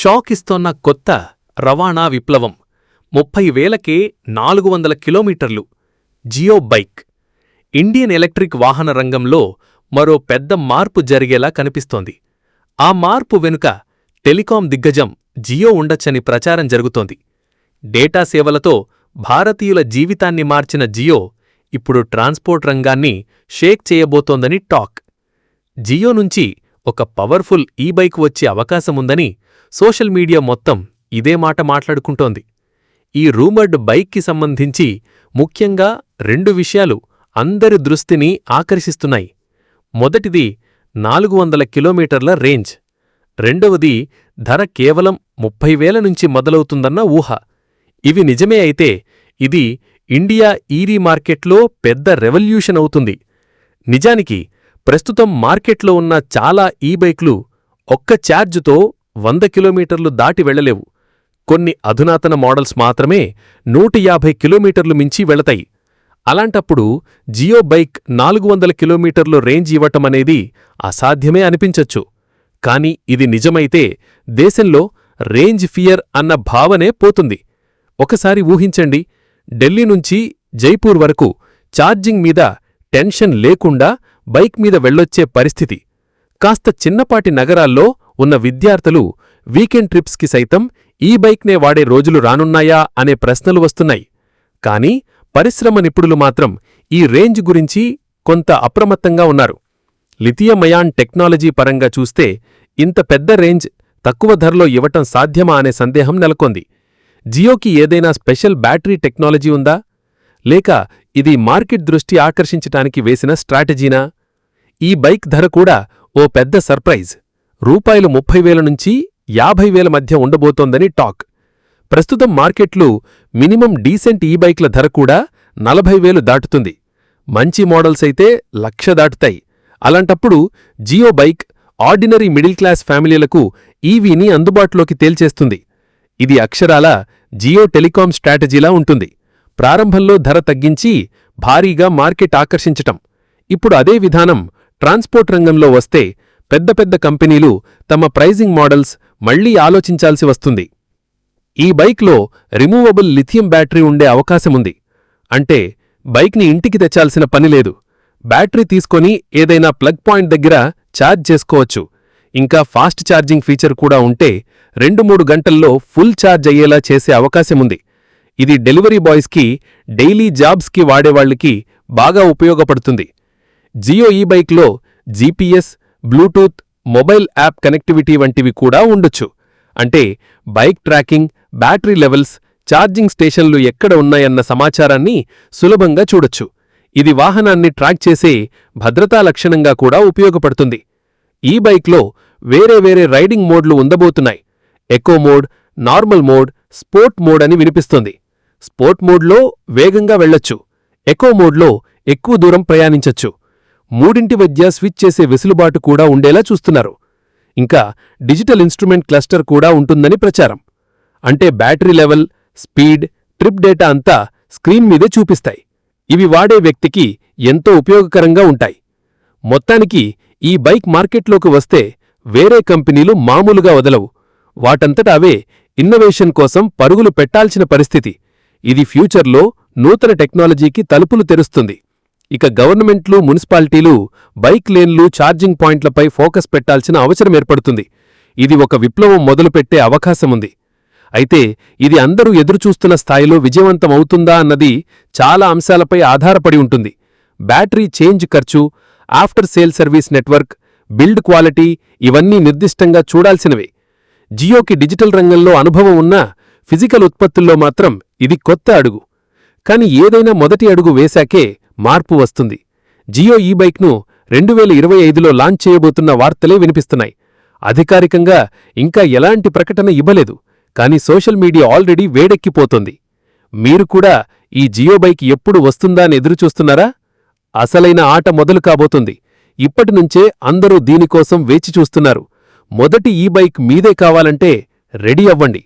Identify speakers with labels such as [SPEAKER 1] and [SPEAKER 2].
[SPEAKER 1] Shock ఇస్తోన్న కొత్త రవాణా విప్లవం. ముప్పై వేలకే నాలుగు వందల కిలోమీటర్లు. జియో బైక్. ఇండియన్ ఎలక్ట్రిక్ వాహన రంగంలో మరో పెద్ద మార్పు జరిగేలా కనిపిస్తోంది. ఆ మార్పు వెనుక టెలికాం దిగ్గజం జియో ఉండొచ్చని ప్రచారం జరుగుతోంది. డేటా సేవలతో భారతీయుల జీవితాన్ని మార్చిన జియో ఇప్పుడు ట్రాన్స్పోర్ట్ రంగాన్ని షేక్ చేయబోతోందని టాక్. జియో నుంచి ఒక పవర్ఫుల్ ఈ బైక్ వచ్చే అవకాశముందని సోషల్ మీడియా మొత్తం ఇదే మాట మాట్లాడుకుంటోంది. ఈ రూమర్డ్ బైక్కి సంబంధించి ముఖ్యంగా రెండు విషయాలు అందరి దృష్టిని ఆకర్షిస్తున్నాయి. మొదటిది నాలుగు వందల కిలోమీటర్ల రేంజ్. రెండవది ధర కేవలం ముప్పై వేల నుంచి మొదలవుతుందన్న ఊహ. ఇవి నిజమే అయితే ఇది ఇండియా ఈరీ మార్కెట్లో పెద్ద రెవల్యూషన్ అవుతుంది. నిజానికి ప్రస్తుతం మార్కెట్లో ఉన్న చాలా ఈ బైక్లు ఒక్క ఛార్జుతో వంద కిలోమీటర్లు దాటి వెళ్ళలేవు కొన్ని అధునాతన మోడల్స్ మాత్రమే నూట యాభై కిలోమీటర్లు మించి వెళతాయి. అలాంటప్పుడు జియో బైక్ నాలుగు వందల కిలోమీటర్లు రేంజ్ ఇవ్వటమనేది అసాధ్యమే అనిపించొచ్చు. కాని ఇది నిజమైతే దేశంలో రేంజ్ ఫియర్ అన్న భావనే పోతుంది. ఒకసారి ఊహించండి ఢిల్లీ నుంచి జైపూర్ వరకు ఛార్జింగ్ మీద టెన్షన్ లేకుండా బైక్ మీద వెళ్ళొచ్చే పరిస్థితి. కాస్త చిన్నపాటి నగరాల్లో ఉన్న విద్యార్థులు వీకెండ్ ట్రిప్స్కి సైతం ఈ బైక్నే వాడే రోజులు రానున్నాయా అనే ప్రశ్నలు వస్తున్నాయి. కానీ పరిశ్రమ నిపుణులు మాత్రం ఈ రేంజ్ గురించి కొంత అప్రమత్తంగా ఉన్నారు. లిథియమయాన్ టెక్నాలజీ పరంగా చూస్తే ఇంత పెద్ద రేంజ్ తక్కువ ధరలో ఇవ్వటం సాధ్యమా అనే సందేహం నెలకొంది. జియోకి ఏదైనా స్పెషల్ బ్యాటరీ టెక్నాలజీ ఉందా? లేక ఇది మార్కెట్ దృష్టి ఆకర్షించటానికి వేసిన స్ట్రాటజీనా? ఈ బైక్ ధర కూడా ఓ పెద్ద సర్ప్రైజ్. రూపాయలు ముప్పై వేల నుంచి యాభై వేల మధ్య ఉండబోతోందని టాక్. ప్రస్తుతం మార్కెట్లు మినిమం డీసెంట్ ఈ బైక్ల ధర కూడా నలభై వేలు దాటుతుంది. మంచి మోడల్స్ అయితే లక్ష దాటుతాయి. అలాంటప్పుడు Jio bike ordinary middle class ఫ్యామిలీలకు ఈవీని అందుబాటులోకి తేల్చేస్తుంది. ఇది అక్షరాల జియో టెలికాం స్ట్రాటజీలా ఉంటుంది. ప్రారంభంలో ధర తగ్గించి భారీగా మార్కెట్ ఆకర్షించటం. ఇప్పుడు అదే విధానం ట్రాన్స్పోర్ట్ రంగంలో వస్తే పెద్ద పెద్ద కంపెనీలు తమ ప్రైజింగ్ మోడల్స్ మళ్ళీ ఆలోచించాల్సి వస్తుంది. ఈ బైక్లో రిమూవబుల్ లిథియం బ్యాటరీ ఉండే అవకాశముంది. అంటే బైక్ని ఇంటికి తెచ్చాల్సిన పనిలేదు బ్యాటరీ తీసుకొని ఏదైనా ప్లగ్ పాయింట్ దగ్గర ఛార్జ్ చేసుకోవచ్చు. ఇంకా ఫాస్ట్ ఛార్జింగ్ ఫీచర్ కూడా ఉంటే రెండు మూడు గంటల్లో ఫుల్ ఛార్జ్ అయ్యేలా చేసే అవకాశముంది. ఇది డెలివరీ బాయ్స్కి డైలీ జాబ్స్కి వాడేవాళ్ళకి బాగా ఉపయోగపడుతుంది. జియో ఈ బైక్లో GPS bluetooth mobile app connectivity వంటివి కూడా ఉండొచ్చు. అంటే bike tracking battery levels charging స్టేషన్లు ఎక్కడ ఉన్నాయన్న సమాచారాన్ని సులభంగా చూడొచ్చు. ఇది వాహనాన్ని ట్రాక్ చేసే భద్రతా లక్షణంగా కూడా ఉపయోగపడుతుంది. ఈ బైక్లో వేరే వేరే రైడింగ్ మోడ్లు ఉండబోతున్నాయి. Eco mode normal mode sport mode అని వినిపిస్తుంది. స్పోర్ట్ మోడ్లో వేగంగా వెళ్ళొచ్చు ఎకో మోడ్లో ఎక్కువ దూరం ప్రయాణించొచ్చు. మూడింటి మధ్య స్విచ్ చేసే వెసులుబాటు కూడా ఉండేలా చూస్తున్నారు. ఇంకా డిజిటల్ ఇన్స్ట్రుమెంట్ క్లస్టర్ కూడా ఉంటుందని ప్రచారం. అంటే battery level speed trip data అంతా స్క్రీన్ మీదే చూపిస్తాయి. ఇవి వాడే వ్యక్తికి ఎంతో ఉపయోగకరంగా ఉంటాయి. మొత్తానికి ఈ బైక్ మార్కెట్లోకి వస్తే వేరే కంపెనీలు మామూలుగా వదలవు. వాటంతట అవే ఇన్నోవేషన్ కోసం పరుగులు పెట్టాల్సిన పరిస్థితి. ఇది ఫ్యూచర్లో నూతన టెక్నాలజీకి తలుపులు తెరుస్తుంది. ఇక గవర్నమెంట్లు మున్సిపాలిటీలు బైక్ లేన్లు ఛార్జింగ్ పాయింట్లపై ఫోకస్ పెట్టాల్సిన అవసరం ఏర్పడుతుంది. ఇది ఒక విప్లవం మొదలుపెట్టే అవకాశముంది. అయితే ఇది అందరూ ఎదురుచూస్తున్న స్థాయిలో విజయవంతమవుతుందా అన్నది చాలా అంశాలపై ఆధారపడి ఉంటుంది. బ్యాటరీ చేంజ్ ఖర్చు after sale service network build quality ఇవన్నీ నిర్దిష్టంగా చూడాల్సినవే. జియోకి డిజిటల్ రంగంలో అనుభవం ఉన్నా ఫిజికల్ ఉత్పత్తుల్లో మాత్రం ఇది కొత్త అడుగు. కాని ఏదైనా మొదటి అడుగు వేశాకే మార్పు వస్తుంది. జియో ఈ బైక్ను రెండు వేల ఇరవై ఐదులో లాంచ్ చేయబోతున్న వార్తలే వినిపిస్తున్నాయి. అధికారికంగా ఇంకా ఎలాంటి ప్రకటన ఇవ్వలేదు. కానీ సోషల్ మీడియా ఆల్రెడీ వేడెక్కిపోతోంది. మీరు కూడా ఈ జియో బైక్ ఎప్పుడు వస్తుందా అని ఎదురుచూస్తున్నారా? అసలైన ఆట మొదలు కాబోతుంది. ఇప్పటినుంచే అందరూ దీనికోసం వేచి చూస్తున్నారు. మొదటి ఈ బైక్ మీదే కావాలంటే రెడీ అవ్వండి.